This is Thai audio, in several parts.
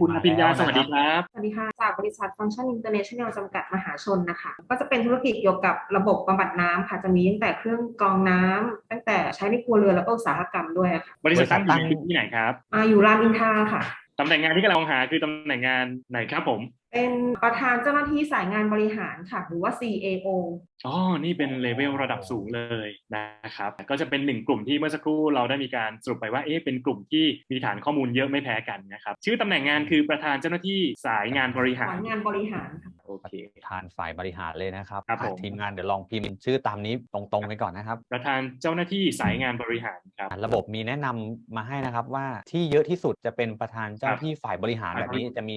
คุณอภิญญาสวัสดีครับ สวัสดีค่ะ จากบริษัทฟังก์ชันอินเตอร์เนชั่นแนลจำกัดมหาชนนะคะ ก็จะเป็นธุรกิจเกี่ยวกับระบบบำบัดน้ำค่ะ จะมีตั้งแต่เครื่องกรองน้ำตั้งแต่ใช้ในครัวเรือนแล้วก็อุตสาหกรรมด้วยค่ะ บริษัทตั้งอยู่ในพื้นที่ไหนครับอ่าอยู่รามอินทราค่ะตำแหน่งงานที่กำลังมองหาคือตำแหน่งงานไหนครับผม เป็นประธานเจ้าหน้าที่สายงานบริหารค่ะ หรือว่า CAO อ๋อ นี่เป็นเลเวลระดับสูงเลยนะครับ ก็จะเป็นหนึ่งกลุ่มที่เมื่อสักครู่เราได้มีการสรุปไปว่า เอ๊ะ เป็นกลุ่มที่มีฐานข้อมูลเยอะไม่แพ้กันนะครับ ชื่อตำแหน่งงานคือประธานเจ้าหน้าที่สายงานบริหารสายงานบริหารค่ะ โอเคทานฝ่ายบริหารเลยนะครับครับผมอะทีมงานเดี๋ยวลองพิมพ์ชื่อตามนี้ตรงๆไปก่อนนะครับ ประธานเจ้าหน้าที่สายงานบริหารครับ ระบบมีแนะนำมาให้นะครับว่าที่เยอะที่สุดจะเป็นประธานเจ้าหน้าที่ฝ่ายบริหารครับแบบนี้จะมี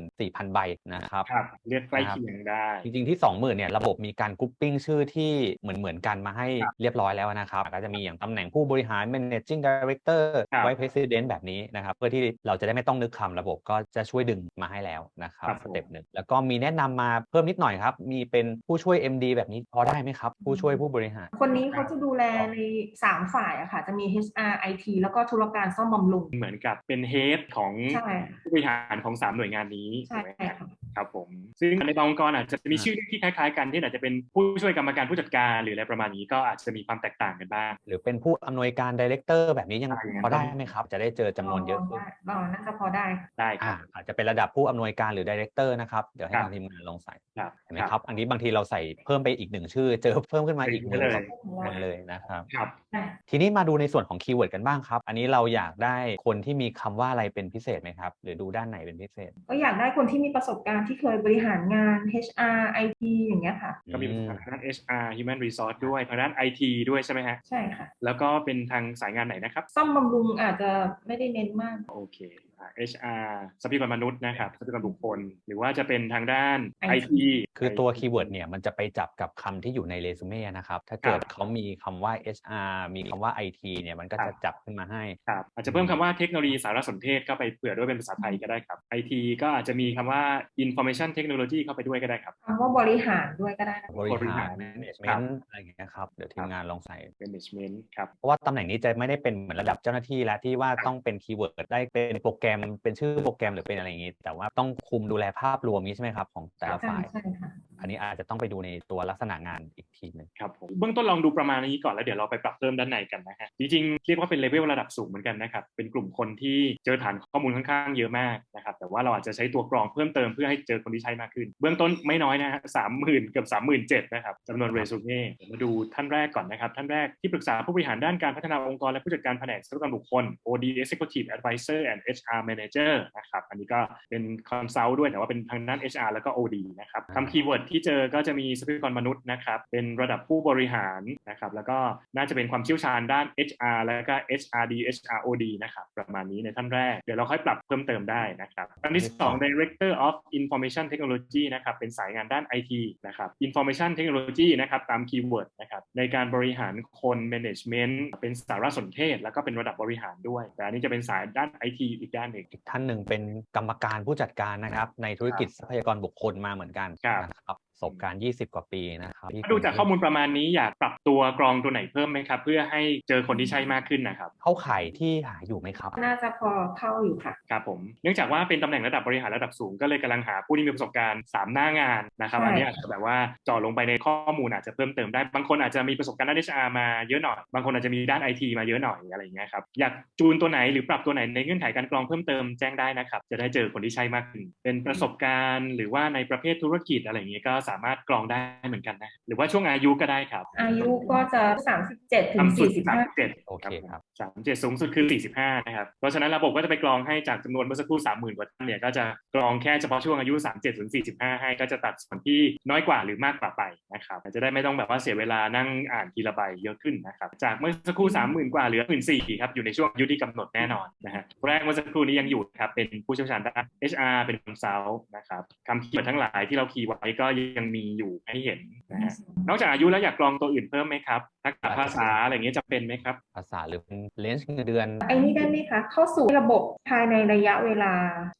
24,000 ใบนะครับครับเรียกใกล้เคียงได้ จริงๆที่ 20,000เนี่ยระบบมีการกรุ๊ปปิ้งชื่อที่เหมือนเหมือนๆกันมาให้ครับเรียบร้อยแล้วนะครับก็จะมีอย่างตำแหน่งผู้บริหาร managing director ครับ vice president แบบนี้นะครับเพื่อที่เราจะได้ไม่ต้องนึกคำระบบก็จะช่วยดึงมาให้แล้วนะครับครับสเต็ปหนึ่งแล้วก็มีแนะนำมาเพิ่มนิดหน่อยครับ มีเป็นผู้ช่วย MD แบบนี้พอได้ไหมครับ ผู้ช่วยผู้บริหาร คนนี้เขาจะดูแลใน 3 ฝ่ายอะค่ะ จะมี HR IT แล้วก็ธุรการซ่อมบำรุง เหมือนกับเป็นเฮดของใช่ผู้บริหารของสามหน่วยงานนี้ใช่ถูกไหมครับค่ะครับผม ซึ่งในบางองค์กรอาจจะมีชื่อที่คล้ายๆ กันที่อาจจะเป็นผู้ช่วยกรรมการผู้จัดการ หรืออะไรประมาณนี้ก็อาจจะมีความแตกต่างกันบ้าง หรือเป็นผู้อำนวยการดีเลกเตอร์แบบนี้ยังอ่าอย่างนั้นพอได้ไหมครับ จะได้เจอจำนวนเยอะขึ้นได้อ๋อน่าจะพอได้ค่ะได้คอ่ารับอาจจะเป็นระดับผู้อำนวยการหรือดีเลกเตอร์นะครับเดี๋ยวให้ครับทางทีมงานลองใส่ครับเห็นไหมครับอันนี้บางทีเราใส่เพิ่มไปอีกหนึ่งชื่อ เจอเพิ่มขึ้นมาอีกหนึ่งเลยสองคนเลยนะครับครับได้ทีนี้มาดูในส่วนของคีย์เวิร์ดกันบ้างครับ อันนี้เราอยากได้คนที่มีคำว่าอะไรเป็นพิเศษไหมครับ หรือดูด้านไหนเป็นพิเศษ ก็อยากได้คนที่มีประสบการณ์ที่เคยบริหารงาน HR IT อย่างเงี้ยค่ะ ก็มีอืมทางด้าน HR Human Resource ด้วยทางด้าน IT ด้วยใช่ไหมฮะ ใช่ค่ะ แล้วก็เป็นทางสายงานไหนนะครับ ซ่อมบำรุงอาจจะไม่ได้เน้นมาก โอเคอ่า HR ทรัพยากรมนุษย์นะครับทรัพยากรบุคคล หรือว่าจะเป็นทางด้าน IT IT คือตัวคีย์เวิร์ดเนี่ยมันจะไปจับกับคำที่อยู่ในเรซูเม่นะครับ ถ้าเกิดครับเขามีคำว่า HR มีคำว่า IT เนี่ยมันก็ครัจะบจับขึ้นมาให้ครับอาจจะเพิ่มคำว่าเทคโนโลยีสารสนเทศเข้าไปเผื่อด้วยเป็นภาษาไทยก็ได้ครับ IT ก็อาจจะมีคำว่า Information Technology เข้าไปด้วยก็ได้ครับคำว่าบริหารด้วยก็ได้นะบริบริหาหารร management อะไรอย่างเงี้ยครับเดี๋ยวทีมงานลองใส่ Management ครับเพราะว่าตำแหน่งนี้จะไม่ได้เป็นเหมือนระดับเจ้าหน้าที่แล้วที่ว่าต้องเป็นคีย์เวิร์ดได้เป็นโปรแกรมเป็นชื่อโปรแกรมหรือเป็นอะไรอย่างงี้ แต่ว่าต้องคุมดูแลภาพรวมนี้ใช่ไหมครับ ของแต่ละใช่ฝ่ายใช่ค่ะอันนี้อาจจะต้องไปดูในตัวลักษณะงานอีกทีหนึ่งครับผมเบื้องต้นลองดูประมาณนี้ก่อนแล้วเดี๋ยวเราไปปรับเพิ่มด้านในกันนะฮะจริงๆเรียกว่าเป็นเลเวลระดับสูงเหมือนกันนะครับเป็นกลุ่มคนที่เจอฐานข้อมูลค่อนข้างเยอะมากนะครับแต่ว่าเราอาจจะใช้ตัวกรองเพิ่มเติมเพื่อให้เจอคนที่ใช้มากขึ้น เบื้องต้นไม่น้อยนะฮะสามหมื่นเกือบสามหมื่นเจ็ดนะครับจำนวนเรซูเม่มาดูท่านแรกก่อนนะครับท่านแรกที่ปรึกษาผู้บริหารด้านการพัฒนาองค์กรและผู้จัดการแผนกทรัพยากรบุคคล OD Executive Advisor and HR Manager นะครับอันนี้ก็เป็นคอนซัลท์ด้วยแต่ว่าเป็นทางด้าน HR แล้วก็ OD นะครับคำคีย์เวิร์ดที่เจอก็จะมีทรัพยากรมนุษย์นะครับเป็นระดับผู้บริหารนะครับแล้วก็น่าจะเป็นความเชี่ยวชาญด้าน HR แล้วก็ HRD HROD นะครับประมาณนี้ในท่านแรก เดี๋ยวเราค่อยปรับเพิ่มเติมได้นะครับอันที่สอง Director of Information Technology นะครับเป็นสายงานด้าน IT นะครับ Information Technology นะครับตามคีย์เวิร์ดนะครับในการบริหารคน Management เป็นสารสนเทศ แล้วก็เป็นระดับบริหารด้วย แต่อันนี้จะเป็นสายด้าน IT อีกด้านหนึ่งอีกท่านหนึ่งเป็นกรรมการผู้จัดการนะครับในธุรกิจทรัพยากรบุคคลมาเหมือนกันครับนะครับ ประสบการณ์ 20 กว่าปีนะครับที่ถ้าดูจากข้อมูลประมาณนี้อยากปรับตัวกรองตัวไหนเพิ่มไหมครับ เพื่อให้เจอคนที่ใช่มากขึ้นนะครับ เข้าข่ายที่หาอยู่ไหมครับ น่าจะพอเข้าอยู่ค่ะครับผม เนื่องจากว่าเป็นตำแหน่งระดับบริหารระดับสูงก็เลยกำลังหาผู้ที่มีประสบการณ์ 3 หน้างานนะครับใช่อันนี้อาจจะแบบว่าเจาะลงไปในข้อมูลอาจจะเพิ่มเติมได้บางคนอาจจะมีประสบการณ์ด้าน HR มาเยอะหน่อยบางคนอาจจะมีด้าน IT มาเยอะหน่อยอะไรอย่างเงี้ยครับอยากจูนตัวไหนหรือปรับตัวไหนในเงื่อนไขการกรองเพิ่มเติมแจ้งได้นะครับจะได้เจอคนที่ใช่มากขึ้นเป็นประสบการณ์ หรือว่าในประเภทธุรกิจอะไรอย่างเงี้ยก็สามารถกรองได้เหมือนกันนะ หรือว่าช่วงอายุก็ได้ครับ อายุก็จะ 37ถึงต่ำสุด45 37โอเคครับสามเจ็ดสูงสุดคือ 45 นะครับ เพราะฉะนั้นระบบก็จะไปกรองให้จากจำนวนเมื่อสักครู่ 30,000 กว่าท่านเนี่ยก็จะกรองแค่เฉพาะช่วงอายุ 37ถึง45 ให้ก็จะตัดส่วนที่น้อยกว่าหรือมากกว่าไปนะครับจะได้ไม่ต้องแบบว่าเสียเวลานั่งอ่านทีละใบเยอะขึ้นนะครับจากเมื่อสักครู่ 30,000 กว่าเหลือ 14,000ครับอยู่ในช่วงอายุที่กำหนดแน่นอนนะฮะแรกเมื่อสักครู่นี้ยังอยู่ครับเป็นผู้เชี่ยวชาญด้าน HR เป็นคอนซัลท์นะครับคำคีย์เวิร์ดทั้งหลายที่เราคีย์ไว้ก็ยังมีอยู่ให้เห็นนะฮะนอกจากอายุแล้วอยากกรองตัวอื่นเพิ่มไหมครับทักษะภาษาอะไรอย่างเงี้ยจะเป็นไหมครับ ภาษาหรือเป็นเลนส์เงินเดือนไอ้นี่ได้ไหมคะเข้าสู่ระบบภายในระยะเวลา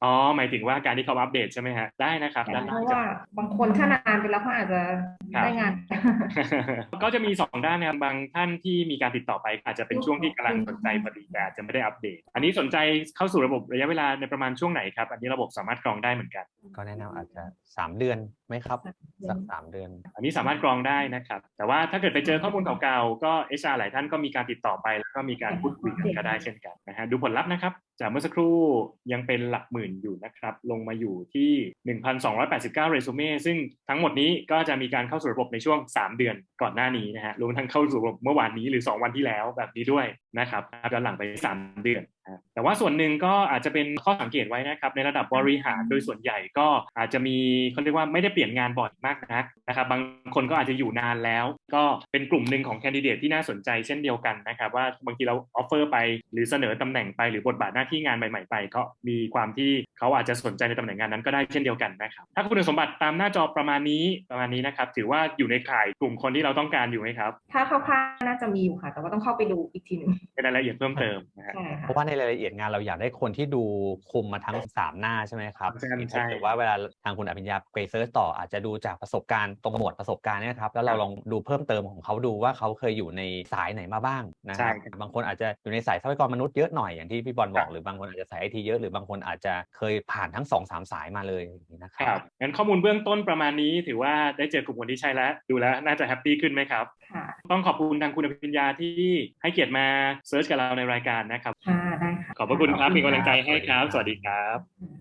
อ๋อหมายถึงว่าการที่เขาอัปเดตใช่ไหมฮะได้นะครับด้านเพล่างราะจะว่าบางคนถ้านานไปแล้วเขาอาจจะครับได้งาน ก็จะมีสองด้านนะครับบางท่านที่มีการติดต่อไปอาจจะเป็นช่วงที่กำลังสนใจพอดีแต่อาจจะไม่ได้อัปเดต อันนี้สนใจเข้าสู่ระบบระยะเวลาในประมาณช่วงไหนครับ อันนี้ระบบสามารถกรองได้เหมือนกัน ก็แนะนำอาจจะสามเดือนไหมครับ สักสามเดือน อันนี้สามารถกรองได้นะครับ แต่ว่าถ้าเกิดไปเจอข้อมูลเก่าๆก็เอชาหลายท่านก็มีการติดต่อไป แล้วก็มีการพูดคุยกันก็ได้เช่นกันนะฮะดูผลลัพธ์นะครับ จากเมื่อสักครู่ยังเป็นหลักหมื่นอยู่นะครับ ลงมาอยู่ที่ 1,289 เรซูเม่ซึ่งทั้งหมดนี้ก็จะมีการเข้าสู่ระบบในช่วง 3 เดือนก่อนหน้านี้นะฮะรวมทั้งเข้าสู่ระบบเมื่อวานนี้หรือ 2 วันที่แล้วแบบนี้ด้วยนะครับย้อนหลังไป 3 เดือน แต่ว่าส่วนหนึ่งก็อาจจะเป็นข้อสังเกตไว้นะครับ ในระดับบริหารโดยส่วนใหญ่ก็อาจจะมีเขาเรียกว่าไม่ได้เปลี่ยนงานบ่อยมากนัก นะครับบางคนก็อาจจะอยู่นานแล้ว ก็เป็นกลุ่มหนึ่งของแคนดิเดตที่น่าสนใจเช่นเดียวกันนะครับว่าบางทีเราออฟเฟอร์ไปหรือเสนอตำแหน่งไปหรือบทบาทหน้าที่งานใหม่ๆไป ก็มีความที่เขาอาจจะสนใจในตำแหน่งงานนั้นก็ได้เช่นเดียวกันนะครับถ้าคุณสมบัติตามหน้าจอประมาณนี้ประมาณนี้นะครับถือว่าอยู่ในข่ายกลุ่มคนที่เราต้องการอยู่ไหมครับ ถ้าคร่าวๆน่าจะมีอยู่ค่ะ แต่ว่าต้องเข้าไปดูอีกทีหนึ่งในรายละเอียดเพิ่มเติมนะฮะใช่เพค่ะราะว่าในรายละเอียดงานเราอยากได้คนที่ดูคุมมาทั้งสามหน้าใช่ไหมครับใช่ใช่ถ้าเกิดว่าเวลาทางคุณอภิญญาไปเซิร์ชต่ออาจจะดูจากประสบการณ์ตรงหมวดประสบการณ์เนะครับแล้วเราลองดูเพิ่มเติมของเขาดูว่าเขาเคยอยู่ในสายไหนมาบ้างนะคใช่รับครับบางคนอาจจะอยู่ในสายทรัพยากรมนุษย์เยอะหน่อยอย่างที่พี่บอลบอกหรือบางคนอาจจะสายไอทีเยอะหรือบางคนอาจจะเคยผ่านทั้งสองสามสายมาเลยอย่างนี้นะคครัรับบงั้นข้อมูลเบื้องต้นประมาณนี้ถือว่าได้เจอกลุ่มคนที่ใช่แล้ว ดูแล้วน่าจะแฮปปี้ขึ้นไหมครับค่ะต้องขอบคุณทางคุณอภิญญาที่ให้เกียรติมาเซิร์ชกับเราในรายการนะครับค่ะได้ค่ะขอบพระคุณครับขอบคุณมีกำลังใจครับให้ครับสสวัวัสสดีดีคครัรับค่ะ